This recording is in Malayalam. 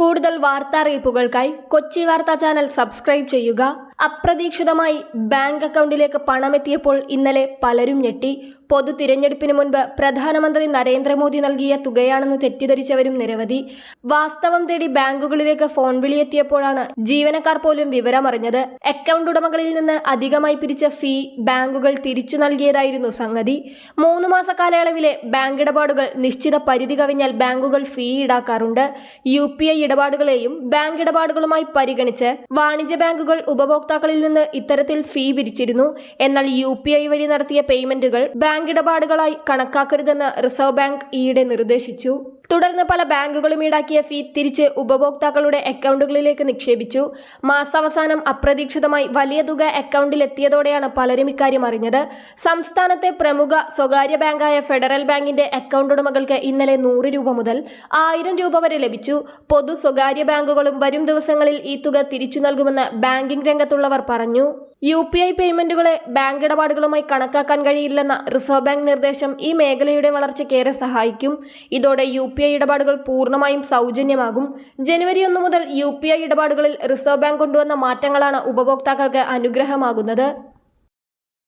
കൂടുതൽ വാർത്താ അറിയിപ്പുകൾക്കായി കൊച്ചി വാർത്താ ചാനൽ സബ്സ്ക്രൈബ് ചെയ്യുക. അപ്രതീക്ഷിതമായി ബാങ്ക് അക്കൗണ്ടിലേക്ക് പണമെത്തിയപ്പോൾ ഇന്നലെ പലരും ഞെട്ടി. പൊതു തിരഞ്ഞെടുപ്പിന് മുൻപ് പ്രധാനമന്ത്രി നരേന്ദ്രമോദി നൽകിയ തുകയാണെന്ന് തെറ്റിദ്ധരിച്ചവരും നിരവധി. വാസ്തവം തേടി ബാങ്കുകളിലേക്ക് ഫോൺ വിളിയെത്തിയപ്പോഴാണ് ജീവനക്കാർ പോലും വിവരമറിഞ്ഞത്. അക്കൗണ്ട് ഉടമകളിൽ നിന്ന് അധികമായി പിരിച്ച ഫീ ബാങ്കുകൾ തിരിച്ചു നൽകിയതായിരുന്നു സംഗതി. മൂന്ന് മാസ കാലയളവിലെ ബാങ്ക് ഇടപാടുകൾ നിശ്ചിത പരിധി കവിഞ്ഞാൽ ബാങ്കുകൾ ഫീ ഈടാക്കാറുണ്ട്. യു പി ഐ ഇടപാടുകളെയും ബാങ്ക് ഇടപാടുകളുമായി പരിഗണിച്ച് വാണിജ്യ ബാങ്കുകൾ ഉപഭോക്താക്കളിൽ നിന്ന് ഇത്തരത്തിൽ ഫീ പിരിച്ചിരുന്നു. എന്നാൽ യു പി ഐ വഴി നടത്തിയ പേയ്മെന്റുകൾ ബാങ്ക് ഇടപാടുകളായി കണക്കാക്കരുതെന്ന് റിസർവ് ബാങ്ക് ഈയിടെ നിർദ്ദേശിച്ചു. തുടർന്ന് പല ബാങ്കുകളും ഈടാക്കിയ ഫീ തിരിച്ച് ഉപഭോക്താക്കളുടെ അക്കൗണ്ടുകളിലേക്ക് നിക്ഷേപിച്ചു. മാസാവസാനം അപ്രതീക്ഷിതമായി വലിയ തുക അക്കൗണ്ടിൽ എത്തിയതോടെയാണ് പലരും ഇക്കാര്യം അറിഞ്ഞത്. സംസ്ഥാനത്തെ പ്രമുഖ സ്വകാര്യ ബാങ്കായ ഫെഡറൽ ബാങ്കിന്റെ അക്കൗണ്ട് ഉടമകൾക്ക് ഇന്നലെ നൂറ് രൂപ മുതൽ ആയിരം രൂപ വരെ ലഭിച്ചു. പൊതു സ്വകാര്യ ബാങ്കുകളും വരും ദിവസങ്ങളിൽ ഈ തുക തിരിച്ചു നൽകുമെന്ന് ബാങ്കിംഗ് രംഗത്തുള്ളവർ പറഞ്ഞു. യു പി ഐ പേയ്മെന്റുകളെ ബാങ്ക് ഇടപാടുകളുമായി കണക്കാക്കാൻ കഴിയില്ലെന്ന റിസർവ് ബാങ്ക് നിർദ്ദേശം ഈ മേഖലയുടെ വളർച്ചയ്ക്കേറെ സഹായിക്കും. ഇതോടെ യു പി ഐ ഇടപാടുകൾ പൂർണമായും സൗജന്യമാകും. ജനുവരി ഒന്ന് മുതൽ യു പി ഐ ഇടപാടുകളിൽ റിസർവ് ബാങ്ക് കൊണ്ടുവന്ന മാറ്റങ്ങളാണ് ഉപഭോക്താക്കൾക്ക് അനുഗ്രഹമാകുന്നത്.